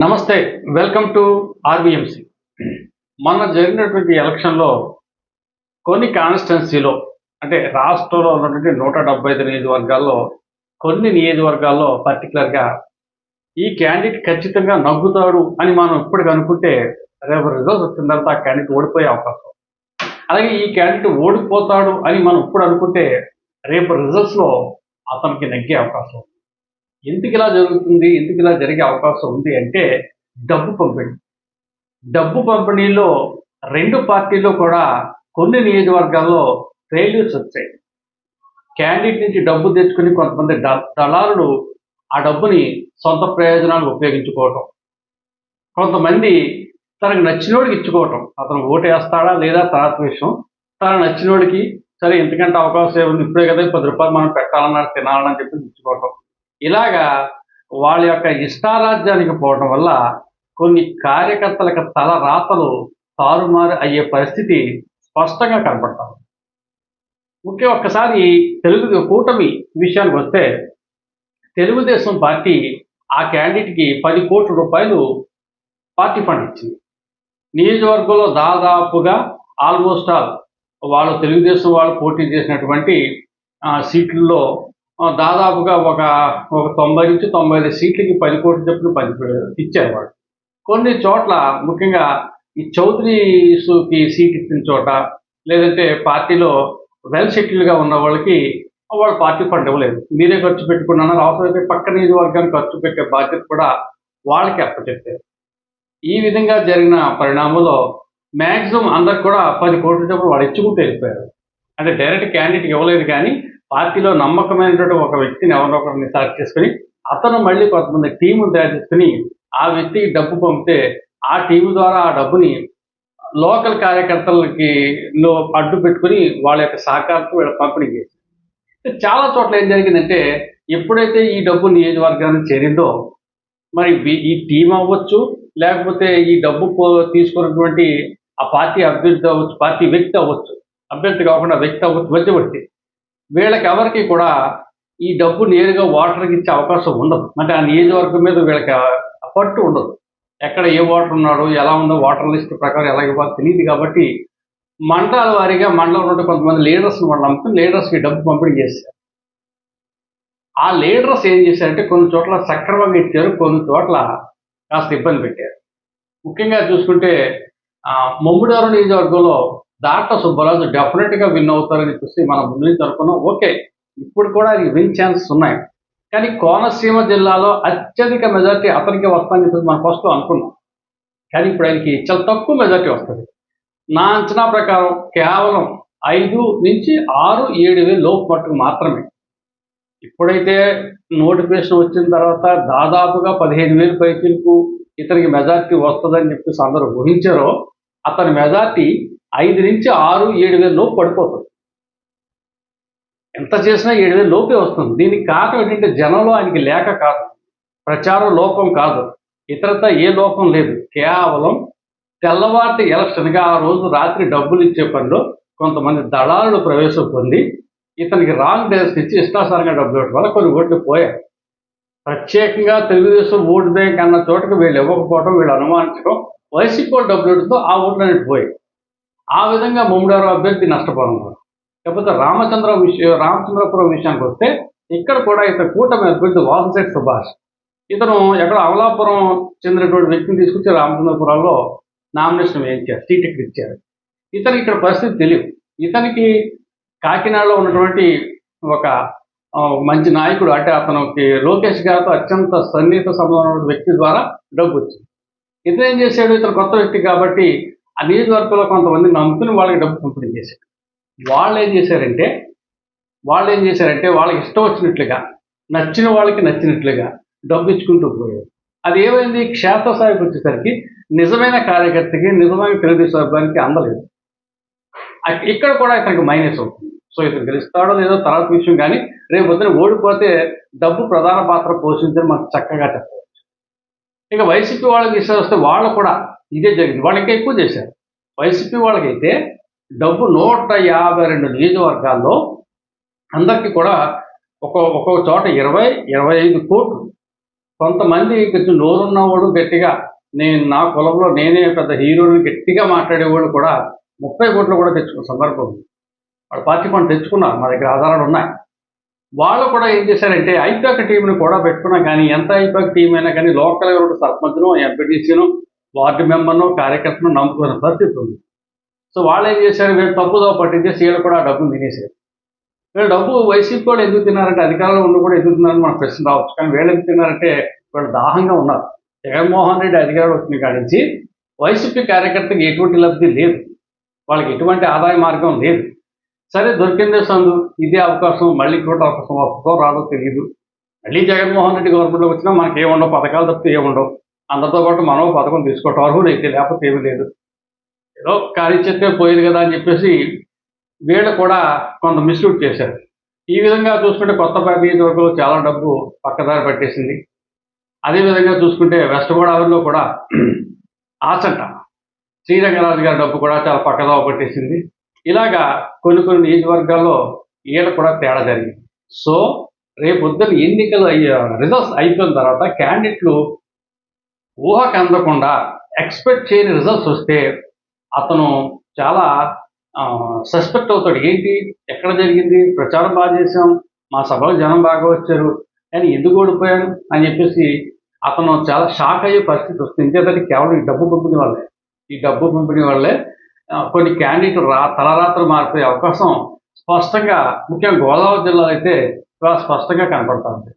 నమస్తే welcome to ఆర్బిఎంసి. మొన్న జరిగినటువంటి ఎలక్షన్లో కొన్ని కాన్స్టిట్యున్సీలో అంటే రాష్ట్రంలో ఉన్నటువంటి నూట డెబ్బై ఐదు నియోజకవర్గాల్లో కొన్ని నియోజకవర్గాల్లో పర్టికులర్గా ఈ క్యాండిడేట్ ఖచ్చితంగా నగ్గుతాడు అని మనం ఇప్పటికి అనుకుంటే రేపు రిజల్ట్స్ వచ్చిన తర్వాత ఆ క్యాండిడేట్ ఓడిపోయే అవకాశం అలాగే ఈ క్యాండిడేట్ ఓడిపోతాడు అని మనం ఇప్పుడు అనుకుంటే రేపు రిజల్ట్స్లో అతనికి నెగ్గే అవకాశం ఎందుకు ఇలా జరుగుతుంది ఎందుకు ఇలా జరిగే అవకాశం ఉంది అంటే డబ్బు పంపిణీ. డబ్బు పంపిణీలో రెండు పార్టీలు కూడా కొన్ని నియోజకవర్గాల్లో ఫెయిల్యూర్స్ వచ్చాయి. క్యాండిడేట్ నుంచి డబ్బు తెచ్చుకుని కొంతమంది ద- దళారులు ఆ డబ్బుని సొంత ప్రయోజనాలకు ఉపయోగించుకోవటం. కొంతమంది తనకు నచ్చినోడికి ఇచ్చుకోవటం. అతను ఓటేస్తాడా లేదా తర్వాత విషయం. తన నచ్చినోడికి సరే ఇంతకంటే అవకాశం ఉంది ఇప్పుడే కదా పది రూపాయలు మనం పెట్టాలన్నా తినాలని చెప్పి ఇచ్చుకోవటం. ఇలాగా వాళ్ళ యొక్క ఇష్టారాజ్యానికి పోవడం వల్ల కొన్ని కార్యకర్తలకు తల రాతలు తారుమారు అయ్యే పరిస్థితి స్పష్టంగా కనపడతాం ముఖ్య ఒక్కసారి తెలుగు కూటమి విషయానికి వస్తే తెలుగుదేశం పార్టీ ఆ క్యాండిడేట్కి పది కోట్ల రూపాయలు పార్టీ ఫండ్ ఇచ్చింది. నియోజకవర్గంలో దాదాపుగా ఆల్మోస్ట్ ఆల్ వాళ్ళు తెలుగుదేశం వాళ్ళు పోటీ చేసినటువంటి సీట్లలో దాదాపుగా ఒక ఒక తొంభై నుంచి తొంభై ఐదు సీట్లకి పది కోట్ల చొప్పున పది ఇచ్చారు వాళ్ళు. కొన్ని చోట్ల ముఖ్యంగా ఈ చౌదరీకి సీట్ ఇచ్చిన చోట లేదంటే పార్టీలో వెల్ సెటిల్డ్గా ఉన్న వాళ్ళకి వాళ్ళ పార్టీ ఫండ్ ఇవ్వలేదు. మీరే ఖర్చు పెట్టుకున్నారు? అవసరమైతే పక్క నియోజకవర్గానికి ఖర్చు పెట్టే బాధ్యత కూడా వాళ్ళకి అప్పచెప్పారు. ఈ విధంగా జరిగిన పరిణామంలో మ్యాక్సిమం అందరికి కూడా పది కోట్ల చొప్పున వాళ్ళు ఇచ్చుకుంటూ వెళ్ళిపోయారు. అంటే డైరెక్ట్ క్యాండిడేట్ ఇవ్వలేదు కానీ పార్టీలో నమ్మకమైనటువంటి ఒక వ్యక్తిని ఎవరినొకరిని సెలెక్ట్ చేసుకుని అతను మళ్ళీ కొంతమంది టీము తయారు చేసుకుని ఆ వ్యక్తికి డబ్బు పంపితే ఆ టీం ద్వారా ఆ డబ్బుని లోకల్ కార్యకర్తలకి లో అడ్డు పెట్టుకుని వాళ్ళ యొక్క సహకారంతో వీళ్ళ పంపిణీ చేశారు. చాలా చోట్ల ఏం జరిగిందంటే ఎప్పుడైతే ఈ డబ్బు నియోజకవర్గానికి చేరిందో మరి ఈ టీం అవ్వచ్చు లేకపోతే ఈ డబ్బు తీసుకున్నటువంటి ఆ పార్టీ అభ్యర్థి అవ్వచ్చు పార్టీ వ్యక్తి అవ్వచ్చు అభ్యర్థి కాకుండా వ్యక్తి అవ్వచ్చు మధ్యవర్తి. వీళ్ళకి ఎవరికి కూడా ఈ డబ్బు నేరుగా ఓటర్కి ఇచ్చే అవకాశం ఉండదు. అంటే ఆ నియోజకవర్గం మీద వీళ్ళకి పట్టు ఉండదు. ఎక్కడ ఏ ఓటర్ ఉన్నాడు ఎలా ఉందో ఓటర్ లిస్ట్ ప్రకారం ఎలా ఇవ్వాలో తెలియదు కాబట్టి మండలాల వారీగా మండలంలో ఉండే కొంతమంది లీడర్స్ వాళ్ళు నమ్ముకుని లీడర్స్కి డబ్బు పంపిణీ చేశారు. ఆ లీడర్స్ ఏం చేశారంటే కొన్ని చోట్ల సక్రమంగా ఇచ్చారు కొన్ని చోట్ల కాస్త ఇబ్బంది పెట్టారు. ముఖ్యంగా చూసుకుంటే ఆ, నియోజకవర్గంలో దాంట్లో సుబ్బరాజు డెఫినెట్గా విన్ అవుతారని చూసి మనం ముందు నుంచి అనుకున్నాం ఓకే ఇప్పుడు కూడా ఆయనకి విన్ ఛాన్సెస్ ఉన్నాయి. కానీ కోనసీమ జిల్లాలో అత్యధిక మెజార్టీ అతనికి వస్తుందని చెప్పేసి మనం ఫస్ట్ అనుకున్నాం. కానీ ఇప్పుడు ఆయనకి చాలా తక్కువ మెజార్టీ వస్తుంది. నా అంచనా ప్రకారం కేవలం ఐదు నుంచి ఆరు ఏడు వేలు లోపు మట్టుకు మాత్రమే. ఇప్పుడైతే నోటిఫికేషన్ వచ్చిన తర్వాత దాదాపుగా పదిహేను వేలు పైకి ఇతనికి మెజార్టీ వస్తుందని చెప్పేసి అందరూ ఊహించారో అతని మెజార్టీ ఐదు నుంచి ఆరు ఏడు వేల లోపు పడిపోతుంది. ఎంత చేసినా ఏడు వేల లోపే వస్తుంది. దీనికి కారణం ఏంటంటే జనంలో ఆయనకి లేక కాదు ప్రచారం లోపం కాదు ఇతరత ఏ లోపం లేదు. కేవలం తెల్లవారి ఎలక్షన్గా ఆ రోజు రాత్రి డబ్బులు ఇచ్చే పనిలో కొంతమంది దళారులు ప్రవేశం పొంది ఇతనికి రాంగ్ డైరెక్షన్ ఇచ్చి ఇష్టాసారంగా డబ్బులు ఇవ్వడం వల్ల కొన్ని ఓట్లు పోయాయి. ప్రత్యేకంగా తెలుగుదేశం ఓటు బ్యాంక్ అన్న చోటకి వీళ్ళు ఇవ్వకపోవడం వీళ్ళు అనుమానించడం వైసీపీ డబ్బులు ఇవ్వడంతో ఆ ఓట్లు అనేది పోయాయి. ఆ విధంగా ముమ్మడారు అభ్యర్థి నష్టపోనున్నారు. కాకపోతే రామచంద్ర విషయం రామచంద్రపురం విషయానికి వస్తే ఇక్కడ కూడా ఇతను కూటమి అభ్యర్థి వాసశెట్టి సుభాష్. ఇతను ఎక్కడ అమలాపురం చెందినటువంటి వ్యక్తిని తీసుకొచ్చి రామచంద్రపురంలో నామినేషన్ వేయించారు సీట్ ఇక్కడ ఇచ్చారు. ఇతనికి ఇక్కడ పరిస్థితి తెలియదు. ఇతనికి కాకినాడలో ఉన్నటువంటి ఒక మంచి నాయకుడు అంటే అతనికి లోకేష్ గారితో అత్యంత సన్నిహిత సంబంధం వ్యక్తి ద్వారా డబ్బు వచ్చింది. ఇతను ఏం చేశాడు? ఇతను కొత్త వ్యక్తి కాబట్టి ఆ నియోజకవర్గంలో కొంతమంది నమ్ముకుని వాళ్ళకి డబ్బు పంపిణీ చేశారు. వాళ్ళు ఏం చేశారంటే వాళ్ళు ఏం చేశారంటే వాళ్ళకి ఇష్టం వచ్చినట్లుగా నచ్చిన వాళ్ళకి నచ్చినట్లుగా డబ్బు ఇచ్చుకుంటూ పోయారు. అది ఏమైంది? క్షేత్రస్థాయికి వచ్చేసరికి నిజమైన కార్యకర్తకి నిజమైన తెలుగుదేశం వర్గానికి అందలేదు. ఇక్కడ కూడా ఇతనికి మైనస్ అవుతుంది. సో ఇతను గెలుస్తాడో లేదో తర్వాత విషయం కానీ రేపు పొద్దున ఓడిపోతే డబ్బు ప్రధాన పాత్ర పోషించని మనకు చక్కగా చెప్పవచ్చు. ఇక వైసీపీ వాళ్ళకి ఇష్టం వస్తే వాళ్ళు కూడా ఇదే జరిగింది. వాళ్ళకి ఎక్కువ చేశారు. వైసీపీ వాళ్ళకైతే డబ్బు నూట యాభై రెండు నియోజకవర్గాల్లో అందరికీ కూడా ఒక ఒక్కొక్క చోట ఇరవై ఇరవై ఐదు కోట్లు. కొంతమంది కొంచెం నోరున్నవాడు గట్టిగా నేను నా కులంలో నేనే పెద్ద హీరోని గట్టిగా మాట్లాడేవాళ్ళు కూడా ముప్పై కోట్లు కూడా తెచ్చుకున్న సందర్భం ఉంది. వాళ్ళ పార్టీ ఫండ్ తెచ్చుకున్నారు. మా దగ్గర ఆధారాలు ఉన్నాయి. వాళ్ళు కూడా ఏం చేశారంటే ఐపాక్ టీంని కూడా పెట్టుకున్నా కానీ ఎంత ఐపాక్ టీం అయినా కానీ లోకల్గా ఉన్న సర్పంచ్ను ఎంపీటీసీను వార్డు మెంబర్ను కార్యకర్తను నమ్ముకునే పరిస్థితి ఉంది. సో వాళ్ళు ఏం చేశారు? వీళ్ళు తప్పుదో పట్టించేసి వీళ్ళు కూడా ఆ డబ్బును తినేసారు వీళ్ళు డబ్బు వైసీపీ కూడా ఎందుకు తిన్నారంటే అధికారంలో ఉండి కూడా ఎందుకు తిన్నారని మనకు ప్రశ్న రావచ్చు. కానీ వీళ్ళు ఎందుకు తిన్నారంటే వీళ్ళు దాహంగా ఉన్నారు. జగన్మోహన్ రెడ్డి అధికారులు వచ్చిన కాడి నుంచి వైసీపీ కార్యకర్తకి ఎటువంటి లబ్ధి లేదు. వాళ్ళకి ఎటువంటి ఆదాయ మార్గం లేదు. సరే దొరికిందే సందు. ఇదే అవకాశం మళ్ళీ కూడా అవకాశం వస్తుందో రాదో తెలియదు మళ్ళీ జగన్మోహన్ రెడ్డి గవర్నమెంట్లోకి వచ్చినా మనకి ఏముండవు పథకాలు తప్పితే ఏముండవు అందరితో పాటు మనం పథకం తీసుకోవటం వరకు అయితే లేకపోతే ఏమీ లేదు. ఏదో కార్యచర్య పోయేది కదా అని చెప్పేసి వీళ్ళు కూడా కొంత మిస్యూట్ చేశారు. ఈ విధంగా చూసుకుంటే కొత్త నియోజకవర్గంలో చాలా డబ్బు పక్కదారి పట్టేసింది. అదేవిధంగా చూసుకుంటే వెస్ట్ గోదావరిలో కూడా ఆచంట శ్రీరంగరాజు గారి డబ్బు కూడా చాలా పక్కదా పట్టేసింది. ఇలాగా కొన్ని కొన్ని నియోజకవర్గాల్లో ఈడ కూడా తేడా జరిగింది. సో రేపు పొద్దున ఎన్నికలు అయ్యే రిజల్ట్స్ అయిపోయిన తర్వాత క్యాండిడేట్లు ఊహకు అందకుండా ఎక్స్పెక్ట్ చేయని రిజల్ట్స్ వస్తే అతను చాలా సస్పెక్ట్ అవుతాడు. ఏంటి? ఎక్కడ జరిగింది? ప్రచారం బాగా చేసాం మా సభలో జనం బాగా వచ్చారు. కానీ ఎందుకు ఓడిపోయాను అని చెప్పేసి అతను చాలా షాక్ అయ్యే పరిస్థితి వస్తుంది. ఇంకేదంటే కేవలం ఈ డబ్బు పంపిణీ వల్లే. ఈ డబ్బు పంపిణీ వల్లే కొన్ని క్యాండిడేట్లు రా తలరాత్రులు మారిపోయే అవకాశం స్పష్టంగా ముఖ్యంగా గోదావరి జిల్లాలో అయితే చాలా స్పష్టంగా కనపడుతుంది